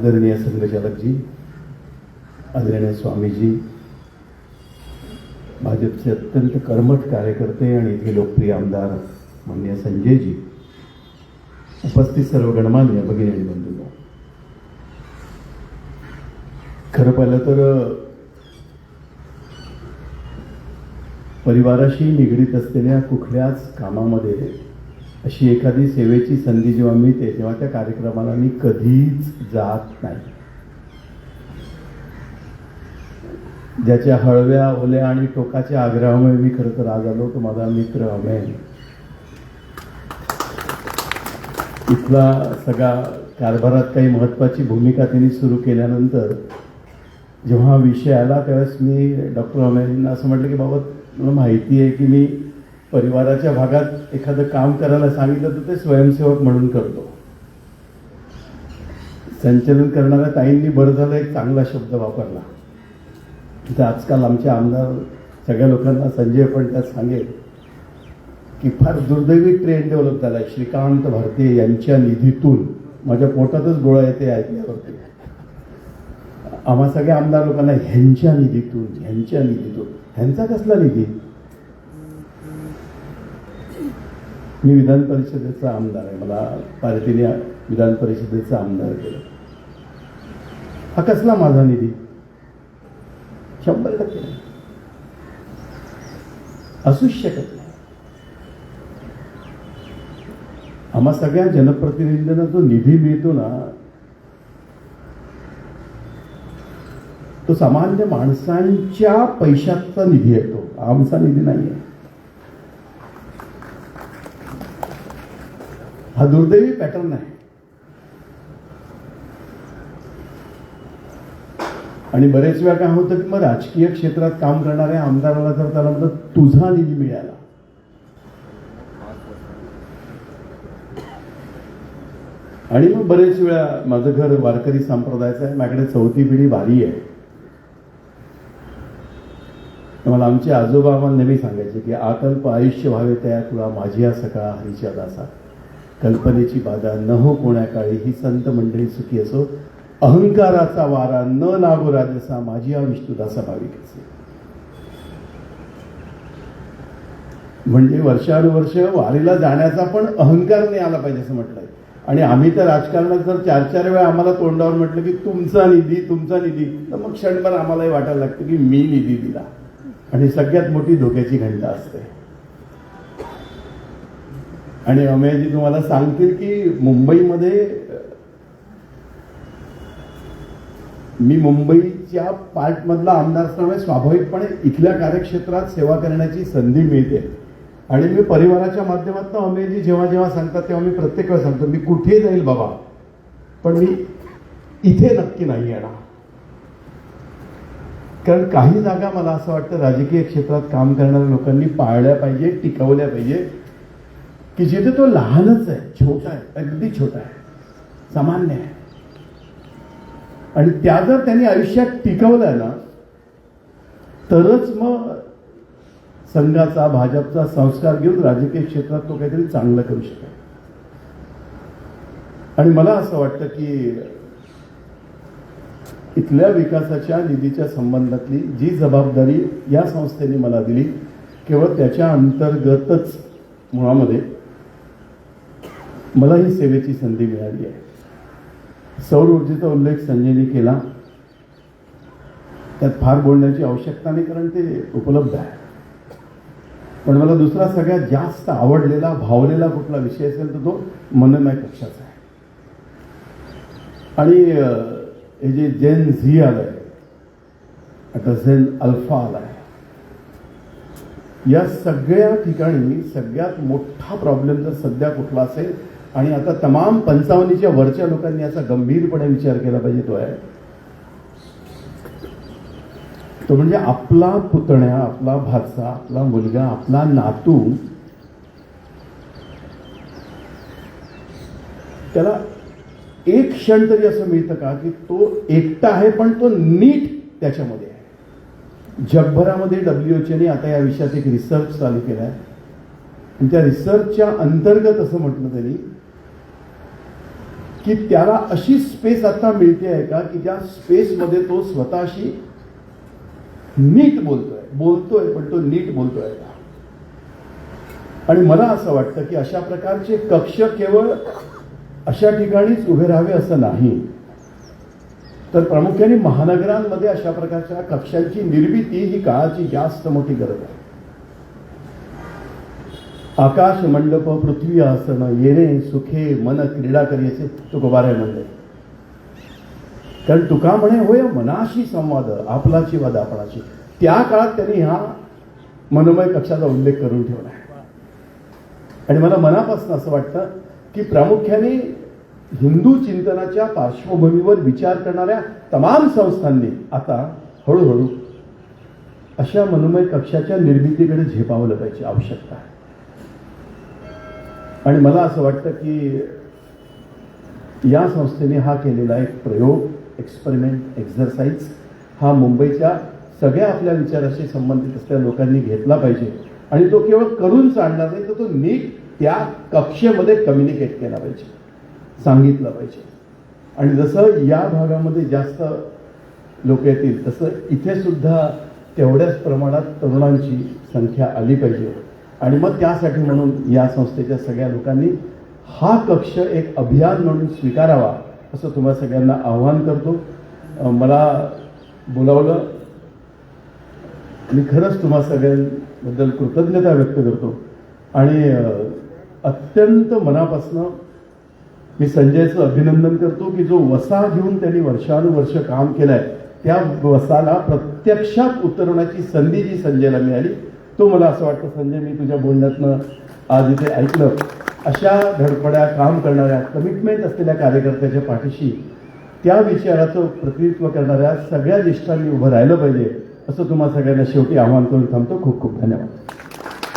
आदरणीय संघचालकजी आदरणीय स्वामीजी भाजपचे अत्यंत कर्मठ कार्यकर्ते आणि इथे लोकप्रिय आमदार मान्य संजयजी उपस्थित सर्व गणमान्य भगिनी आणि बंधूंनो. खरं पाहिलं तर परिवाराशी निगडीत असलेल्या कुठल्याच कामामध्ये अशी एखादी सेवेची संधी जेव्हा मिळते तेव्हा त्या कार्यक्रमाला मी कधीच जात नाही. ज्याच्या हळव्या ओल्या आणि टोकाच्या आग्रहामुळे मी खरं तर आज आलो तो माझा मित्र अमेन इथला सगळा कारभारात काही महत्त्वाची भूमिका त्यांनी सुरू केल्यानंतर जेव्हा विषय आला त्यावेळेस मी डॉक्टर अमेयांना असं म्हटलं की बाबा तुला माहिती आहे की मी परिवाराच्या भागात एखादं काम करायला सांगितलं तर ते स्वयंसेवक म्हणून करतो. संचलन करणाऱ्या ताईंनी बरं झालं एक चांगला शब्द वापरला. तर आजकाल आमचे आमदार सगळ्या लोकांना संजय पण त्यात सांगेल की फार दुर्दैवी ट्रेंड डेव्हलप झाला आहे श्रीकांत भारती यांच्या निधीतून माझ्या पोटातच गोळा येते ऐकल्यावरती. आम्हा सगळ्या आमदार लोकांना ह्यांच्या निधीतून ह्यांच्या निधीतून ह्यांचा कसला निधी? मी विधान परिषदेचा आमदार आहे. मला पार्टीने विधान परिषदेचा आमदार केलं. हा कसला माझा निधी? शंभर टक्के असूच शकत नाही. आम्हा सगळ्या जनप्रतिनिधींना जो निधी मिळतो ना तो सामान्य माणसांच्या पैशाचा निधी येतो. आमचा निधी नाही आहे हा दुर्दैवी पॅटर्न आहे आणि बरेच वेळा काय होतं की मग राजकीय क्षेत्रात काम करणाऱ्या आमदाराला जर त्याला म्हणतात तुझा निधी मिळाला. आणि मग बरेच वेळा माझं घर वारकरी संप्रदायाचं आहे माझ्याकडे चौथी पिढी वारी आहे. तर मला आमचे आजोबा आम्हाला नेहमी सांगायचे की आकल्प आयुष्य व्हावे त्या तुला माझी सकाळ हरीच्या दासा कल्पनेची बाधा न हो कोण्या काळी ही संत मंडळी सुखी असो. अहंकाराचा वारा न लागो राजसा माझी हा विष्णुदासा भाविक असे म्हणजे वर्षानुवर्ष वारीला जाण्याचा पण अहंकार नाही आला पाहिजे असं म्हटलंय. आणि आम्ही तर राजकारणात जर चार चार वेळा आम्हाला तोंडावर म्हटलं की तुमचा निधी तुमचा निधी तर मग क्षणभर आम्हालाही वाटायला लागतं की मी निधी दिला. आणि सगळ्यात मोठी धोक्याची घंटा असते. आणि अमेयजी तुम्हाला सांगतील की मुंबईमध्ये मी मुंबईच्या पार्टमधला आमदार असल्यामुळे स्वाभाविकपणे इथल्या कार्यक्षेत्रात सेवा करण्याची संधी मिळते. आणि मी परिवाराच्या माध्यमातून अमेयजी जेव्हा जेव्हा सांगतात तेव्हा मी प्रत्येक वेळा सांगतो मी कुठे जाईल बाबा? पण मी इथे नक्की नाही येणार. कारण काही जागा मला असं वाटतं राजकीय क्षेत्रात काम करणाऱ्या लोकांनी पाळल्या पाहिजे टिकवल्या पाहिजे. की जिथे तो लहानच आहे छोटा आहे अगदी छोटा आहे सामान्य आहे. आणि त्या जर त्यांनी आयुष्यात टिकवल्या ना तरच मग संघाचा भाजपचा संस्कार घेऊन राजकीय क्षेत्रात तो काहीतरी चांगलं करू शकेल. आणि मला असं वाटतं की इथल्या विकासाच्या निधीच्या संबंधातली जी जबाबदारी या संस्थेने मला दिली केवळ त्याच्या अंतर्गतच मुळामध्ये मला ही सेवेची संधी मिळाली आहे. सौर ऊर्जेचा उल्लेख संजयने केला. त्यात फार बोलण्याची आवश्यकता नाही कारण ते उपलब्ध आहे. पण मला दुसरा सगळ्यात जास्त आवडलेला भावलेला कुठला विषय असेल तर तो मनमय कक्षाचा आहे. आणि हे जे जेन झी आलंय आता झेन अल्फा आलाय या सगळ्या ठिकाणी सगळ्यात मोठा प्रॉब्लेम जर सध्या कुठला असेल आणि आता तमाम पंचावन्नीच्या वरच्या लोकांनी याचा गंभीरपणे विचार केला पाहिजे तो आहे. तो म्हणजे आपला पुतण्या आपला भाचा आपला मुलगा आपला नातू त्याला एक क्षण तरी असं मिळतं का की तो एकटा आहे पण तो नीट त्याच्यामध्ये आहे. जगभरामध्ये डब्ल्यूएचओने आता या विषयात एक रिसर्च चालू केला आहे त्या रिसर्चच्या अंतर्गत असं म्हटलं त्यांनी की त्याला अशी स्पेस आता मिळते आहे का की त्या स्पेसमध्ये तो स्वतःशी नीट बोलतोय. बोलतोय पण तो नीट बोलतोय का? आणि मला असं वाटतं की अशा प्रकारचे कक्ष केवळ अशा ठिकाणीच उभे राहावे असं नाही. तर प्रामुख्याने महानगरांमध्ये अशा प्रकारच्या कक्षांची निर्मिती ही काळाची जास्त मोठी गरज आहे. आकाश मंडप पृथ्वी आसन येणे सुखे मन क्रीडा करियचे तुकोबाराय म्हणले. कारण तुका म्हणे होय मनाशी संवाद आपलाची वाद आपणाची. त्या काळात त्यांनी हा मनोमय कक्षाचा उल्लेख करून ठेवला आहे. आणि मला मनापासून असं वाटतं की प्रामुख्याने हिंदू चिंतनाच्या पार्श्वभूमीवर विचार करणाऱ्या तमाम संस्थांनी आता हळूहळू अशा मनोमय कक्षाच्या निर्मितीकडे झेपावलं पाहिजे आवश्यकता आहे. आणि मला असं वाटतं की या संस्थेने हा केलेला एक प्रयोग एक्सपेरिमेंट एक्झरसाईज हा मुंबईच्या सगळ्या आपल्या विचाराशी संबंधित असलेल्या लोकांनी घेतला पाहिजे. आणि तो केवळ करून चालणार नाही तर तो नीट त्या कक्षेमध्ये कम्युनिकेट केला पाहिजे. सांगितलं पाहिजे. आणि जसं या भागामध्ये जास्त लोक येतील तसं इथे सुद्धा तेवढ्याच प्रमाणात तरुणांची संख्या आली पाहिजे. आणि मग त्यासाठी म्हणून या संस्थेच्या सगळ्या लोकांनी हा कक्ष एक अभियान म्हणून स्वीकारावा असं तुम्हा सगळ्यांना आव्हान करतो. मला बोलावलं. मी खरंच तुम्हा सगळ्यांबद्दल कृतज्ञता व्यक्त करतो. आणि अत्यंत मनापासनं मी संजयचं अभिनंदन करतो की जो वसा घेऊन त्यांनी वर्षानुवर्ष काम केलंय त्या वसाला प्रत्यक्षात उतरवण्याची संधी जी संजयला मिळाली तो मला असं वाटतं संजय मी तुझ्या बोलण्यातनं आज इथे ऐकलं. अशा धडपड्या काम करणाऱ्या कमिटमेंट असलेल्या कार्यकर्त्याच्या पाठीशी त्या विचाराचं प्रतिनिधित्व करणाऱ्या सगळ्या ज्येष्ठांनी उभं राहिलं पाहिजे असं तुम्हाला सगळ्यांना शेवटी आव्हान करून थांबतो. खूप खूप धन्यवाद.